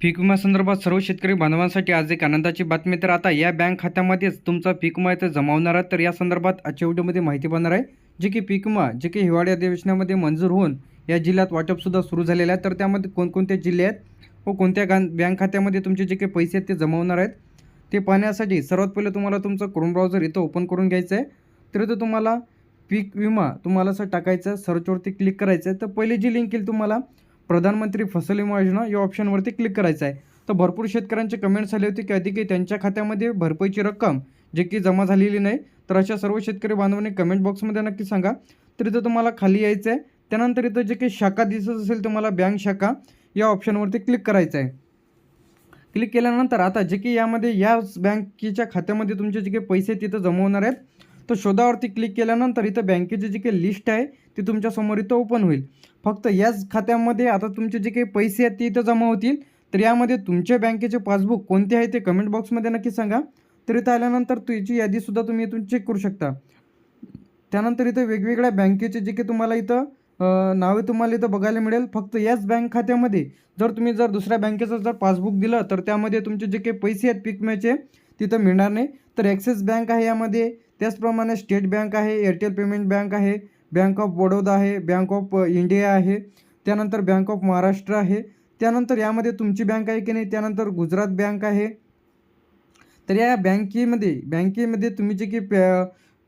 पीक विमा संदर्भात सर्व शेतकरी बांधवांसाठी आज एक आनंदाची बातमी. तर आता या बँक खात्यामध्येच तुमचा पीक विमा इथे जमा होणार आहे. तर या संदर्भात आजच्या व्हिडिओमध्ये माहिती बनणार आहे. जे की पीक विमा जे की हिवाळी अधिवेशनामध्ये मंजूर होऊन या जिल्ह्यात वाटपसुद्धा सुरू झालेलं आहे. तर त्यामध्ये कोणकोणते जिल्हे आहेत व कोणत्या गान बँक खात्यामध्ये तुमचे जे काही पैसे आहेत ते जमा होणार आहेत ते पाहण्यासाठी सर्वात पहिले तुम्हाला तुमचं क्रोम ब्राउझर इथं ओपन करून घ्यायचं आहे. तर इथं तुम्हाला पीक विमा तुम्हाला असं टाकायचं सर्चवरती क्लिक करायचं आहे. तर पहिली जी लिंक येईल तुम्हाला प्रधानमंत्री फसल विमा योजना या ऑप्शनवरती क्लिक करायचं आहे. तर भरपूर शेतकऱ्यांचे कमेंट्स आले होते. की अधिक त्यांच्या खात्यामध्ये भरपाईची रक्कम जे की जमा झालेली नाही तर अशा सर्व शेतकरी बांधवांनी कमेंट बॉक्समध्ये नक्की सांगा. तर इथं तुम्हाला खाली यायचं आहे त्यानंतर इथं जे काही शाखा दिसत असेल तुम्हाला बँक शाखा या ऑप्शनवरती क्लिक करायचं आहे क्लिक केल्यानंतर आता जे की यामध्ये याच बँकेच्या खात्यामध्ये तुमचे जे काही पैसे तिथं जमा होणार आहेत. तर शोधावरती क्लिक केल्यानंतर इथं बँकेची जी काही लिस्ट आहे ती तुमच्यासमोर इथं ओपन होईल. फक्त याच खात्यामध्ये आता तुमचे जे काही पैसे आहेत ते इथं जमा होतील तर यामध्ये तुमच्या बँकेचे पासबुक कोणते आहे ते कमेंट बॉक्समध्ये नक्की सांगा. तर इथं आल्यानंतर याची यादीसुद्धा तुम्ही इथून चेक करू शकता. त्यानंतर इथं वेगवेगळ्या बँकेचे जे काही तुम्हाला इथं नावे तुम्हाला इथं बघायला मिळेल. फक्त याच बँक खात्यामध्ये जर तुम्ही जर दुसऱ्या बँकेचं जर पासबुक दिलं तर त्यामध्ये तुमचे जे काही पैसे आहेत पीक विम्याचे तिथं मिळणार नाही. तर ॲक्सिस बँक आहे यामध्ये. त्याचप्रमाणे स्टेट बँक आहे एअरटेल पेमेंट बँक आहे. बँक ऑफ बडोदा आहे बँक ऑफ इंडिया आहे त्यानंतर बँक ऑफ महाराष्ट्र आहे. त्यानंतर यामध्ये तुमची बँक आहे की नाही? त्यानंतर गुजरात बँक आहे. तर या बँकेमध्ये बँकेमध्ये तुम्ही जे की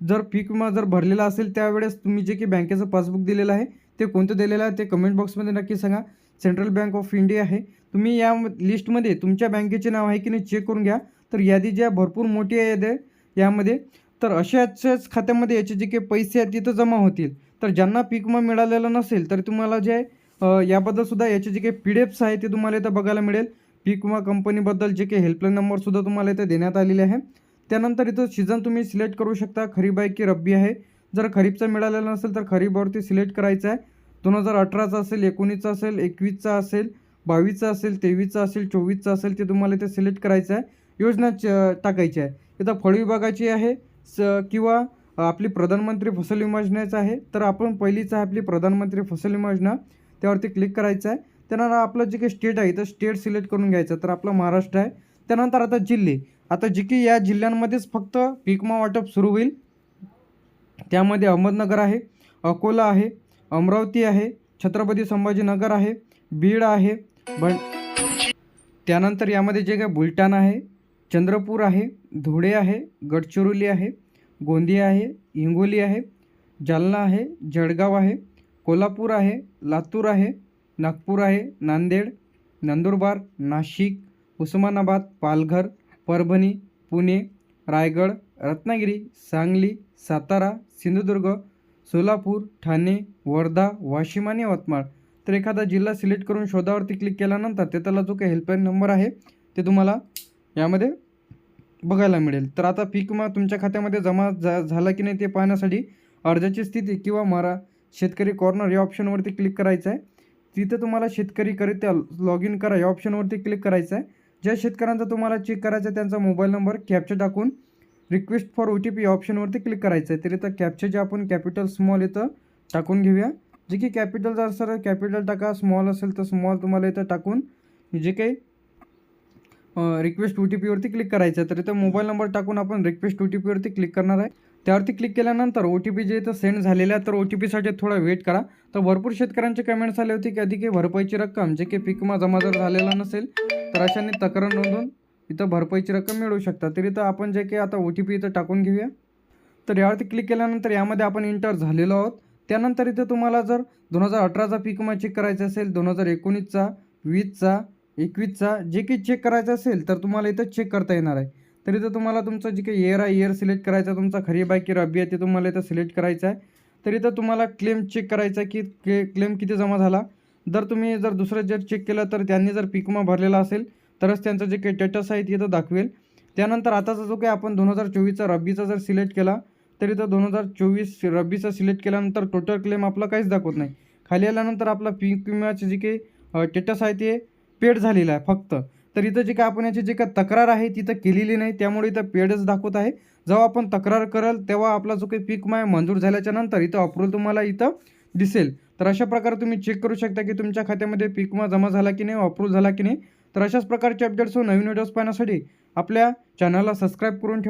जर पीक विमा जर भरलेला असेल त्यावेळेस तुम्ही जे की बँकेचं पासबुक दिलेलं आहे ते कोणतं दिलेलं आहे ते कमेंट बॉक्समध्ये नक्की सांगा. सेंट्रल बँक ऑफ इंडिया आहे. तुम्ही या लिस्टमध्ये तुमच्या बँकेचे नाव आहे की नाही चेक करून घ्या. तर यादी ज्या भरपूर मोठी आहे यादी यामध्ये तर अशाच खात्यामध्ये याचे जे काही पैसे आहेत तिथं जमा होतील. तर ज्यांना पीक विमा मिळालेला नसेल तर तुम्हाला जे आहे, याचे जे काही पी डी एफ्स आहे ते तुम्हाला इथं बघायला मिळेल. पीक विमा कंपनीबद्दल जे काही हेल्पलाईन नंबरसुद्धा तुम्हाला इथे देण्यात आलेले आहे त्यानंतर इथं सीझन तुम्ही सिलेक्ट करू शकता. खरीप आहे की रब्बी आहे. जर खरीपचा मिळालेला नसेल तर खरीपवरती सिलेक्ट करायचं आहे. दोन हजार अठराचा असेल एकोणीसचा असेल एकवीसचा असेल बावीसचा असेल तेवीसचा असेल चोवीसचा असेल ते तुम्हाला इथे सिलेक्ट करायचं आहे. योजना च टाकायची आहे. इथं फळ विभागाची आहे. स किंवा आपली प्रधानमंत्री फसल विमा योजनेचं आहे तर आपण पहिलीच आहे आपली प्रधानमंत्री फसल विमा योजना. त्यावरती क्लिक करायचं आहे. त्यानंतर आपलं जे काही स्टेट आहे तर स्टेट सिलेक्ट करून घ्यायचं. तर आपलं महाराष्ट्र आहे. त्यानंतर आता जिल्हे. आता जे की या जिल्ह्यांमध्येच फक्त पिकमा वाटप सुरू होईल. त्यामध्ये अहमदनगर आहे अकोला आहे अमरावती आहे छत्रपती संभाजीनगर आहे बीड आहे बन त्यानंतर यामध्ये जे काय बुलढाणा आहे चंद्रपूर आहे धुळे आहे गडचिरोली आहे गोंदिया आहे हिंगोली आहे जालना आहे जळगाव आहे कोल्हापूर आहे लातूर आहे नागपूर आहे नांदेड नंदुरबार नाशिक उस्मानाबाद पालघर परभणी पुणे रायगड रत्नागिरी सांगली सातारा सिंधुदुर्ग सोलापूर ठाणे वर्धा वाशिम आणि यवतमाळ. तर एखादा जिल्हा सिलेक्ट करून शोधावरती क्लिक केल्यानंतर ते त्याला जो काही हेल्पलाईन नंबर आहे ते तुम्हाला यामध्ये बघायला मिळेल. तर आता पीक विमा तुमच्या खात्यामध्ये जमा झा झाला की नाही ते पाहण्यासाठी अर्जाची स्थिती किंवा मरा शेतकरी कॉर्नर या ऑप्शनवरती क्लिक करायचं आहे तिथं तुम्हाला शेतकरीकरित्या लॉग इन करा या ऑप्शनवरती क्लिक करायचं आहे ज्या शेतकऱ्यांचा तुम्हाला चेक करायचा आहे त्यांचा मोबाईल नंबर कॅप्चा टाकून request for O T P या ऑप्शनवरती क्लिक करायचं आहे तर इथं कॅप्चे जे आपण कॅपिटल स्मॉल इथं टाकून घेऊया. जे की कॅपिटल जर सर कॅपिटल टाका स्मॉल असेल तर स्मॉल तुम्हाला इथं टाकून जे काही रिक्वेस्ट ओ टी पीवरती क्लिक करायचं आहे तर इथं मोबाईल नंबर टाकून आपण रिक्वेस्ट ओ टी पीवरती क्लिक करणार आहे. त्यावरती क्लिक केल्यानंतर ओ टी पी जे इथं सेंड झालेलं आहे तर ओ टी पीसाठी थोडा वेट करा. तर भरपूर शेतकऱ्यांचे कमेंट्स आले होते की अधिक भरपाईची रक्कम जे काही पिकमा जमा जर झालेला नसेल तर अशाने तक्रार नोंदवून इथं भरपाईची रक्कम मिळू शकता. तर इथं आपण जे काही आता ओ टी पी इथं टाकून घेऊया. तर यावरती क्लिक केल्यानंतर यामध्ये आपण इंटर झालेलो आहोत. त्यानंतर इथं तुम्हाला जर दोन हजार अठराचा पीक विमा चेक करायचा असेल दोन हजार एकोणीसचा वीसचा एकवीसचा जे काही चेक करायचं असेल तर तुम्हाला इथं चेक करता येणार आहे. तर इथं तुम्हाला तुमचं जे काही इयर आहे इयर सिलेक्ट करायचं तुमचा खरीप आहे की रब्बी आहे ते तुम्हाला इथं सिलेक्ट करायचं आहे. तर इथं तुम्हाला क्लेम चेक करायचा आहे की क्ले क्लेम किती जमा झाला. जर तुम्ही जर दुसरं जर चेक केलं तर त्यांनी जर पीक विमा भरलेला असेल तरच त्यांचं जे काही स्टेटस आहे ते इथं दाखवेल. त्यानंतर आताचा जो काही आपण दोन हजार चोवीसचा रब्बीचा जर सिलेक्ट केला तर इथं दोन हजार चोवीस रब्बीचा सिलेक्ट केल्यानंतर टोटल क्लेम आपला काहीच दाखवत नाही. खाली आल्यानंतर आपला पीक विम्याचे जे काही स्टेटस आहे ते पेड झालेला आहे फक्त. तर इथं जे काय आपण याची जे काय तक्रार आहे तिथं केलेली नाही त्यामुळे इथं पेडच दाखवत आहे. जेव्हा आपण तक्रार कराल तेव्हा आपला जो काही पीक माय मंजूर झाल्याच्यानंतर इथं अप्रूव्हल तुम्हाला इथं दिसेल. तर अशा प्रकारे तुम्ही चेक करू शकता की तुमच्या खात्यामध्ये पीक विमा जमा झाला की नाही अप्रूव्ह झाला की नाही. तर अशाच प्रकारचे अपडेट्स हो नवीन व्हिडिओज पाहण्यासाठी आपल्या चॅनलला सबस्क्राईब करून ठेवा.